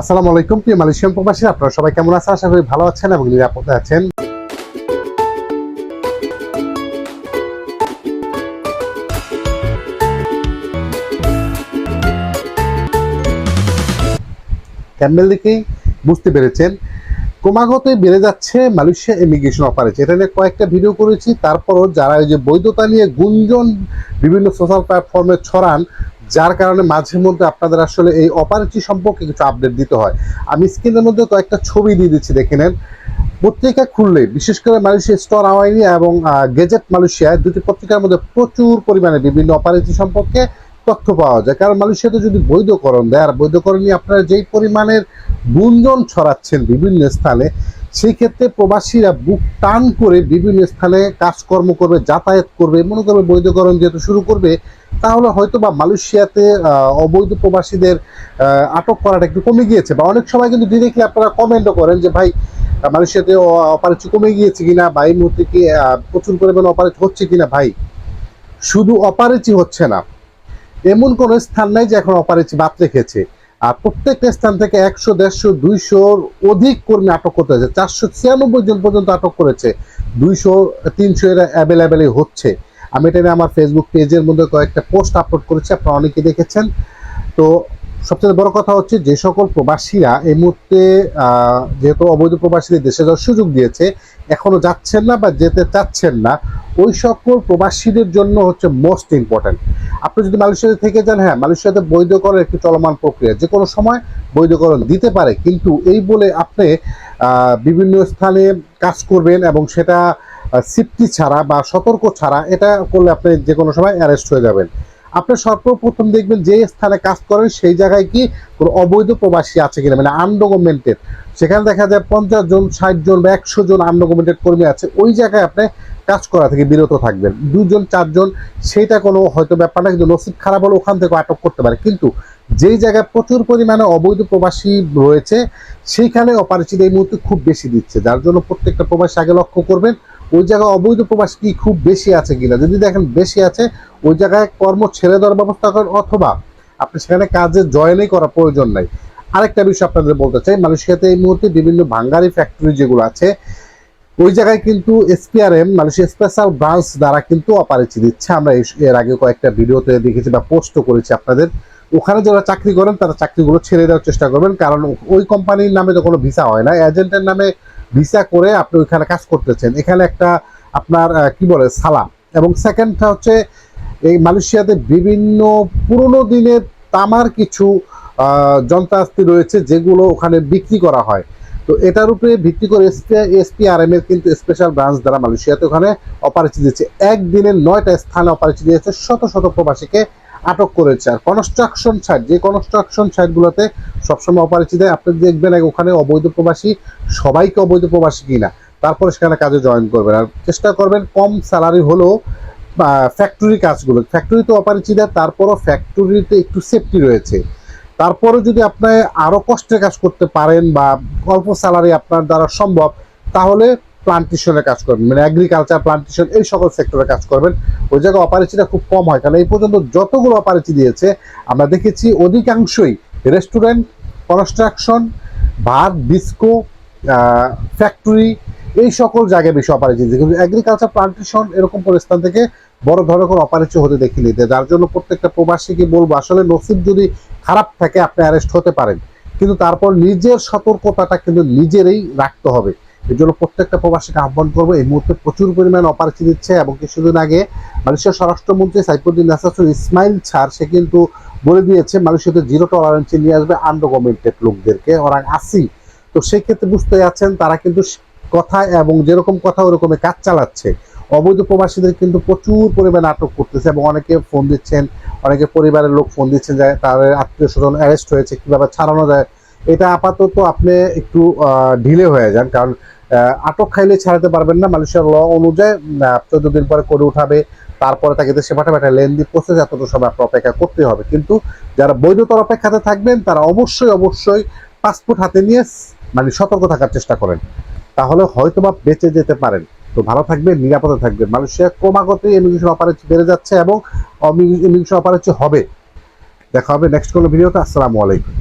আসসালামু আলাইকুম, প্রিয় মালয়েশিয়ান প্রবাসী, আপনারা সবাই কেমন আছেন? আশা করি ভালো আছেন এবং নিরাপদে আছেন। ক্যাম্বেল দেখেই বুঝতে পেরেছেন, ক্রমাগত বেড়ে যাচ্ছে মালয়েশিয়া ইমিগ্রেশন অপারেশন এটা নিয়ে কয়েকটা ভিডিও করেছি, তারপরও যারা ওই যে বৈধতা নিয়ে গুঞ্জন বিভিন্ন সোশ্যাল প্ল্যাটফর্মে ছড়ান যার কারণে মাঝে মধ্যে আপনাদের আসলে এই অপারেটি সম্পর্কে কিছু আপডেট দিতে হয়। আমি স্ক্রিনের মধ্যে কয়েকটা ছবি দিয়ে দিচ্ছি, দেখে নেন। পত্রিকা খুললে, বিশেষ করে মালয়েশিয়া স্টোর আওয়াইনি এবং গেজেট মালয়েশিয়া দুটি পত্রিকার মধ্যে প্রচুর পরিমাণে বিভিন্ন অপারেটি সম্পর্কে তথ্য পাওয়া যায়। কারণ মালয়েশিয়াতে যদি বৈধকরণ দেয়, আর বৈধকরণ নিয়ে আপনারা যেই পরিমাণের গুঞ্জন ছড়াচ্ছেন বিভিন্ন স্থানে সেই ক্ষেত্রে প্রবাসীরা বুক টান করে বিভিন্ন স্থানে কাজকর্ম করবে, যাতায়াত করবে, মনে করবে বৈধকরণ যেহেতু শুরু করবে, তাহলে হয়তো বা মালয়েশিয়াতে অবৈধ প্রবাসীদের আটক করাটা একটু কমে গিয়েছে। বা অনেক সময় কিন্তু ডিরেক্টলি আপনারা কমেন্টও করেন যে, ভাই, মালয়েশিয়াতে অপারেচি কমে গিয়েছে কিনা বা এই মুহূর্তে কি প্রচুর পরিমাণে অপারেট হচ্ছে কিনা? ভাই, শুধু অপারেচি হচ্ছে না। এমন কোনো স্থান নাই যে এখন অপারেচি বাদ রেখেছে। আর প্রত্যেকটা স্থান থেকে একশো, দেড়শো, দুইশোর অধিক কর্মী আটক করতে হয়েছে। চারশো ছিয়ানব্বই জন পর্যন্ত আটক করেছে। দুইশো, তিনশো এরা অ্যাভেলেবেলই হচ্ছে। আমি এটা নিয়ে আমার ফেসবুক পেজের মধ্যে কয়েকটা পোস্ট আপলোড করেছি, আপনারা অনেকে দেখেছেন। তো সবচেয়ে বড় কথা হচ্ছে যে সকল প্রবাসীরা এই মুহূর্তে যেহেতু অবৈধ প্রবাসীদের দেশে যাওয়ার সুযোগ দিয়েছে, এখনও যাচ্ছেন না বা যেতে চাচ্ছেন না, ওই সকল প্রবাসীদের জন্য হচ্ছে মোস্ট ইম্পর্ট্যান্ট আপনি যদি মালয়েশিয়াতে থেকে যান হ্যাঁ মালয়েশিয়াতে বৈধকরণ একটি চলমান প্রক্রিয়া। যে কোনো সময় বৈধকরণ দিতে পারে, কিন্তু এই বলে আপনি বিভিন্ন স্থানে কাজ করবেন এবং সেটা সিফটি ছাড়া বা সতর্ক ছাড়া এটা করলে আপনি যে কোনো সময় অ্যারেস্ট হয়ে যাবেন। আপনি সর্বপ্রথম দেখবেন যে স্থানে কাজ করেন, সেই জায়গায় কি কোনো অবৈধ প্রবাসী আছে কিনা মানে আনডকুমেন্টেড। সেখানে দেখা যায় পঞ্চাশ জন, ষাট জন বা একশো জন আনডকুমেন্টেড কর্মী আছে, ওই জায়গায় আপনি কাজ করা থেকে বিরত থাকবেন। দুজন, চারজন সেইটা কোনো হয়তো ব্যাপার না, কিন্তু নসিব খারাপ হলে ওখান থেকে আটক করতে পারে। কিন্তু যেই জায়গায় প্রচুর পরিমাণে অবৈধ প্রবাসী রয়েছে, সেইখানে অপারেশন এই মুহূর্তে খুব বেশি দিচ্ছে। যার জন্য প্রত্যেকটা প্রবাসী আগে লক্ষ্য করবেন ওই জায়গায় অবৈধ প্রবাস কি খুব বেশি আছে কিনা? যদি দেখেন বেশি আছে, ওই জায়গায় কর্ম ছেড়ে দেওয়ার ব্যবস্থা করেন অথবা আপনি সেখানে কাজে জয়েনই করার প্রয়োজন নাই। আরেকটা বিষয় আপনাদের বলতে চাই, মালয়েশিয়াতে এই মুহূর্তে বিভিন্ন ভাঙ্গারি ফ্যাক্টরি যেগুলো আছে, ওই জায়গায় কিন্তু এসপিআরএম মালয়েশিয়া স্পেশাল ব্রাঞ্চ দ্বারা কিন্তু অপারেচি দিচ্ছে আমরা এর আগে কয়েকটা ভিডিওতে দেখেছি বা পোস্টও করেছি আপনাদের। ওখানে যারা চাকরি করেন, তারা চাকরিগুলো ছেড়ে দেওয়ার চেষ্টা করবেন, কারণ ওই কোম্পানির নামে তো কোনো ভিসা হয় না। এজেন্টের নামে ভিসা করে আপনি ওইখানে কাজ করতেছেন। এখানে একটা আপনার কি বলে, সালাম। এবং সেকেন্ডটা হচ্ছে, এই মালয়েশিয়াতে বিভিন্ন পুরনো দিনের তামার কিছু যন্ত্রাস্তি রয়েছে যেগুলো ওখানে বিক্রি করা হয়। তো এটার উপরে ভিত্তি করে এসপিআরএম এর কিন্তু স্পেশাল ব্রাঞ্চ দ্বারা মালয়েশিয়াতে ওখানে অপারেচি দিয়েছে একদিনের নয়টা স্থানে অপারেচি দিয়েছে শত শত প্রবাসীকে আটক করেছে। আর কনস্ট্রাকশন সাইট যে কনস্ট্রাকশন সাইটগুলোতে সবসময় অপারেচি দেয় আপনি দেখবেন ওখানে অবৈধ প্রবাসী, সবাইকে অবৈধ প্রবাসী কিনা, তারপরে সেখানে কাজে জয়েন করবেন। আর চেষ্টা করবেন কম স্যালারি হলেও ফ্যাক্টরি কাজগুলো ফ্যাক্টরিতে অপারেচি দেয় তারপরও ফ্যাক্টরিতে একটু সেফটি রয়েছে। তারপরে যদি আপনি আরও কষ্টের কাজ করতে পারেন বা অল্প স্যালারি আপনার দ্বারা সম্ভব, তাহলে প্লান্টেশনের কাজ করবেন মানে এগ্রিকালচার প্লান্টেশন এই সকল সেক্টরে কাজ করবেন। ওই জায়গায় অপারেচিটা খুব কম হয়, কারণ এই পর্যন্ত যতগুলো অপারেচি দিয়েছে, আমরা দেখেছি অধিকাংশই রেস্টুরেন্ট কনস্ট্রাকশন ভাত ডিস্কো ফ্যাক্টরি এই সকল জায়গায় বেশি অপারেচি কিন্তু এগ্রিকালচার প্লান্টেশন এরকম পরিস্থান থেকে বড় ধরনের কোনো অপারেচি হতে দেখিনি। যার জন্য প্রত্যেকটা প্রবাসীকে বলব, আসলে নসিব যদি খারাপ থাকে, আপনি অ্যারেস্ট হতে পারেন। কিন্তু তারপর নিজের সতর্কতাটা কিন্তু নিজেরই রাখতে হবে। এর জন্য প্রত্যেকটা প্রবাসীকে আহ্বান করব, এই মুহূর্তে প্রচুর পরিমাণ অপারেচি দিচ্ছে এবং কিছুদিন আগে মালয়েশিয়ার স্বরাষ্ট্রমন্ত্রী সাইফুদ্দিন নাসাসুর ইসমাইল ছাড়, সে কিন্তু বলে দিয়েছে মালয়েশিয়াতে জিরো টলারেন্সে নিয়ে আসবে আনডকুমেন্টেড লোকদেরকে, ওরা আসি। তো সেক্ষেত্রে বুঝতে যাচ্ছেন তারা কিন্তু কথা এবং যেরকম কথা ওরকমই কাজ চালাচ্ছে। অবৈধ প্রবাসীদের কিন্তু প্রচুর পরিমাণে আটক করতেছে এবং অনেকে ফোন দিচ্ছেন, অনেকে পরিবারের লোক ফোন দিচ্ছেন যে তাদের আত্মীয় স্বজন অ্যারেস্ট হয়েছে, কীভাবে ছাড়ানো যায় এটা আপাতত আপনি একটু ঢিলে হয়ে যান, কারণ আটক খাইলে ছাড়াতে পারবেন না, মালয়েশিয়ার ল অনুযায়ী চোদ্দ দিন পরে করে উঠাবে, তারপরে তাকে দেশে পাঠাবে, একটা লেন্দি প্রসেস এতটুকু সময় আপনার অপেক্ষা করতে হবে। কিন্তু যারা বৈধতার অপেক্ষাতে থাকবেন, তারা অবশ্যই অবশ্যই পাসপোর্ট হাতে নিয়ে মানে সতর্ক থাকার চেষ্টা করেন। তাহলে হয়তোবা বেঁচে যেতে পারেন। তো ভালো থাকবেন, নিরাপদে থাকবেন। মালয়েশিয়া ক্রমাগত ইমিগ্রেশন অপারেশন বেড়ে যাচ্ছে এবং ইমিগ্রেশন অপারেশন হবে। দেখা হবে নেক্সট কোনো ভিডিওতে আসসালামু আলাইকুম।